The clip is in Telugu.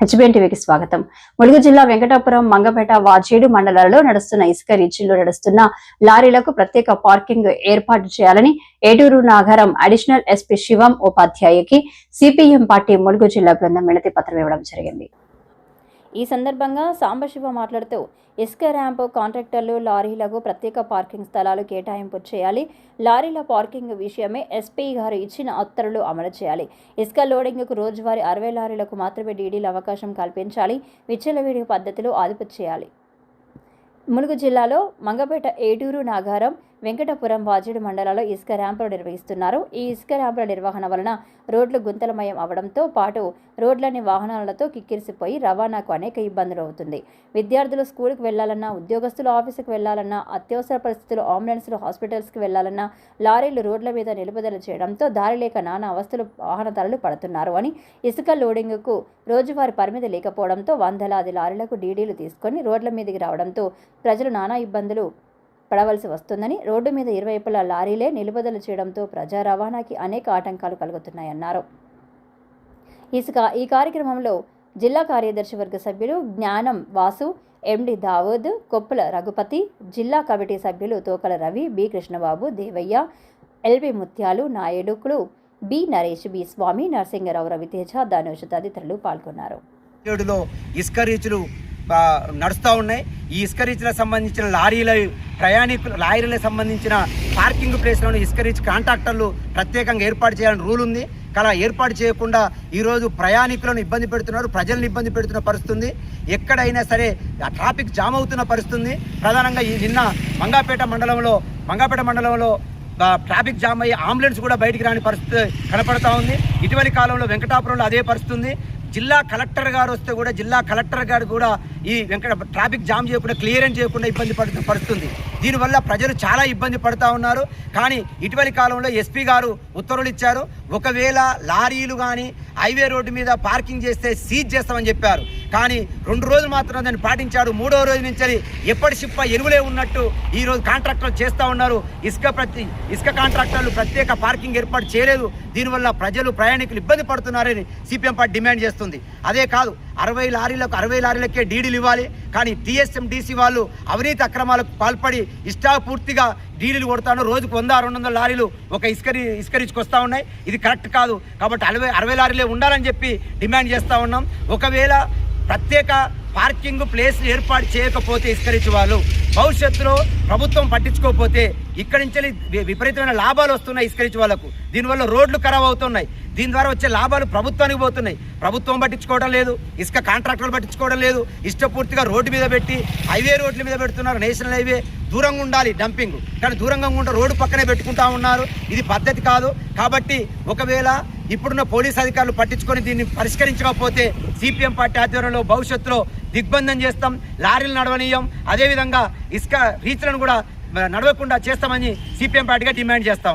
హెచ్బిఎన్టీవీకి స్వాగతం. ములుగు జిల్లా వెంకటాపురం మంగపేట వాజేడు మండలాలలో నడుస్తున్న ఇసుక రీచ్లో నడుస్తున్న లారీలకు ప్రత్యేక పార్కింగ్ ఏర్పాటు చేయాలని ఏటూరు నాగరం అడిషనల్ ఎస్పీ శివం ఉపాధ్యాయకి సిపిఎం పార్టీ ములుగు జిల్లా బృందం వినతి పత్రం ఇవ్వడం జరిగింది. ఈ సందర్భంగా సాంబశివ మాట్లాడుతూ ఇసుక ర్యాంపు కాంట్రాక్టర్లు లారీలకు ప్రత్యేక పార్కింగ్ స్థలాలు కేటాయింపు చేయాలి. లారీల పార్కింగ్ విషయమే ఎస్పీ గారు ఇచ్చిన ఉత్తర్వులు అమలు చేయాలి. ఇసుక లోడింగ్కు రోజువారీ అరవై లారీలకు మాత్రమే డీడీలు అవకాశం కల్పించాలి. విచ్చలవిడి పద్ధతిలో అదుపు చేయాలి. ములుగు జిల్లాలో మంగపేట ఏటూరు నాగారం వెంకటపురం వాజేడు మండలాల్లో ఇసుక ర్యాంపులు నిర్వహిస్తున్నారు. ఈ ఇసుక ర్యాంపుల నిర్వహణ వలన రోడ్లు గుంతలమయం అవడంతో పాటు రోడ్లని వాహనాలతో కిక్కిరిసిపోయి రవాణాకు అనేక ఇబ్బందులు అవుతుంది. విద్యార్థులు స్కూల్కి వెళ్ళాలన్నా ఉద్యోగస్తులు ఆఫీసుకు వెళ్ళాలన్నా అత్యవసర పరిస్థితులు అంబులెన్స్లు హాస్పిటల్స్కి వెళ్ళాలన్నా లారీలు రోడ్ల మీద నిలుపుదల చేయడంతో దారి లేక నానా అవస్థలు వాహనదారులు పడుతున్నారు అని ఇసుక లోడింగ్కు రోజువారీ పరిమితి లేకపోవడంతో వందలాది లారీలకు డీడీలు తీసుకొని రోడ్ల మీదకి రావడంతో ప్రజలు నానా ఇబ్బందులు పడవలసి వస్తుందని రోడ్డు మీద ఇరువైపులా లారీలే నిలుపుదల చేయడంతో ప్రజా రవాణాకి అనేక ఆటంకాలు కలుగుతున్నాయన్నారు. ఇసుక ఈ కార్యక్రమంలో జిల్లా కార్యదర్శి వర్గ సభ్యులు జ్ఞానం వాసు ఎండి దావూద్ కొప్పుల రఘుపతి జిల్లా కమిటీ సభ్యులు Tokala Ravi B Krishnababu Devaiah L B Mutyalu నాయుడుకులు B Naresh B Swamy Narasingarao Raviteja Dhanush తదితరులు పాల్గొన్నారు. ఇసుక రీచులు నడుస్తూ ఉన్నాయి. ఈ ఇసుక రీచ్లకు సంబంధించిన లారీల ప్రయాణికులు లారీలకు సంబంధించిన పార్కింగ్ ప్లేస్లను ఇసుక రీచ్ కాంట్రాక్టర్లు ప్రత్యేకంగా ఏర్పాటు చేయాలని రూల్ ఉంది. అలా ఏర్పాటు చేయకుండా ఈరోజు ప్రయాణికులను ఇబ్బంది పెడుతున్నారు ప్రజలను ఇబ్బంది పెడుతున్న పరిస్థితుంది. ఎక్కడైనా సరే ఆ ట్రాఫిక్ జామ్ అవుతున్న పరిస్థితుంది. ప్రధానంగా ఈ నిన్న మంగాపేట మండలంలో మంగాపేట మండలంలో ట్రాఫిక్ జామ్ అయ్యి అంబులెన్స్ కూడా బయటికి రాని పరిస్థితి కనపడతా ఉంది. ఇటీవలి కాలంలో వెంకటాపురంలో అదే పరిస్థితి ఉంది జిల్లా కలెక్టర్ గారు వస్తే కూడా జిల్లా కలెక్టర్ గారు కూడా ఈ వెంకట ట్రాఫిక్ జామ్ చేయకుండా క్లియరెన్స్ చేయకుండా ఇబ్బంది పడుతూ పడుతుంది. దీనివల్ల ప్రజలు చాలా ఇబ్బంది పడుతూ ఉన్నారు. కానీ ఇటీవలి కాలంలో ఎస్పీ గారు ఉత్తర్వులు ఇచ్చారు. ఒకవేళ లారీలు కానీ హైవే రోడ్డు మీద పార్కింగ్ చేస్తే సీజ్ చేస్తామని చెప్పారు. కానీ రెండు రోజులు మాత్రం దాన్ని పాటించాడు మూడో రోజు నుంచి ఎప్పటి సిప్ప ఎరువులే ఉన్నట్టు ఈ రోజు కాంట్రాక్టర్లు చేస్తూ ఉన్నారు. ఇసుక ప్రతి ఇసుక కాంట్రాక్టర్లు ప్రత్యేక పార్కింగ్ ఏర్పాటు చేయలేదు. దీనివల్ల ప్రజలు ప్రయాణికులు ఇబ్బంది పడుతున్నారని సిపిఎం పార్టీ డిమాండ్ చేస్తుంది. అదే కాదు అరవై లారీలకు అరవై లారీలకే డీడీలు ఇవ్వాలి. కానీ టీఎస్ఎండిసి వాళ్ళు అవినీతి అక్రమాలకు పాల్పడి ఇష్టాపూర్తిగా డీడీలు కొడతాను. రోజుకు వంద రెండు వందల లారీలు ఒక ఇస్కరి ఇస్కరించుకొస్తూ ఉన్నాయి. ఇది కరెక్ట్ కాదు. కాబట్టి అరవై అరవై లారీలే ఉండాలని చెప్పి డిమాండ్ చేస్తూ ఉన్నాం. ఒకవేళ ప్రత్యేక పార్కింగ్ ప్లేస్ ఏర్పాటు చేయకపోతే ఇస్కరించి వాళ్ళు భవిష్యత్తులో ప్రభుత్వం పట్టించుకోకపోతే ఇక్కడి నుంచి విపరీతమైన లాభాలు వస్తున్నాయి ఇస్కరించి వాళ్ళకు. దీనివల్ల రోడ్లు ఖరాబ్ అవుతున్నాయి. దీని ద్వారా వచ్చే లాభాలు ప్రభుత్వానికి పోతున్నాయి. ప్రభుత్వం పట్టించుకోవడం లేదు ఇసుక కాంట్రాక్టర్లు పట్టించుకోవడం లేదు ఇష్టపూర్తిగా రోడ్డు మీద పెట్టి హైవే రోడ్ల మీద పెడుతున్నారు నేషనల్ హైవే. దూరంగా ఉండాలి డంపింగ్. కానీ దూరంగా ఉంటే రోడ్డు పక్కనే పెట్టుకుంటా ఉన్నారు. ఇది పద్ధతి కాదు. కాబట్టి ఒకవేళ ఇప్పుడున్న పోలీస్ అధికారులు పట్టించుకొని దీన్ని పరిష్కరించకపోతే సిపిఎం పార్టీ ఆధ్వర్యంలో భవిష్యత్తులో దిగ్బంధం చేస్తాం. లారీలు నడవనీయం. అదేవిధంగా ఇసుక రీచ్లను కూడా నడవకుండా చేస్తామని సిపిఎం పార్టీగా డిమాండ్ చేస్తా